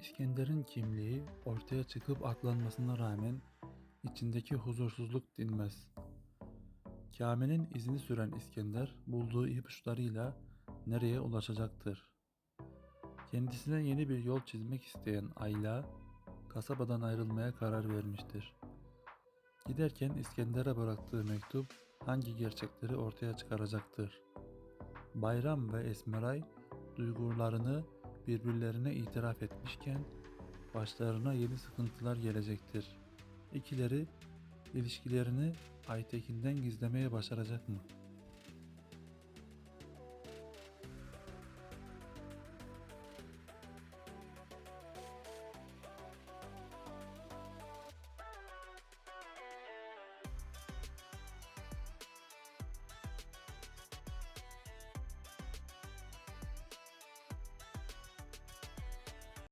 İskender'in kimliği ortaya çıkıp aklanmasına rağmen içindeki huzursuzluk dinmez. Kamil'in izini süren İskender bulduğu ipuçlarıyla nereye ulaşacaktır? Kendisine yeni bir yol çizmek isteyen Ayla kasabadan ayrılmaya karar vermiştir. Giderken İskender'e bıraktığı mektup hangi gerçekleri ortaya çıkaracaktır? Bayram ve Esmeray duygularını birbirlerine itiraf etmişken başlarına yeni sıkıntılar gelecektir. İkileri ilişkilerini Aytekin'den gizlemeye başaracak mı?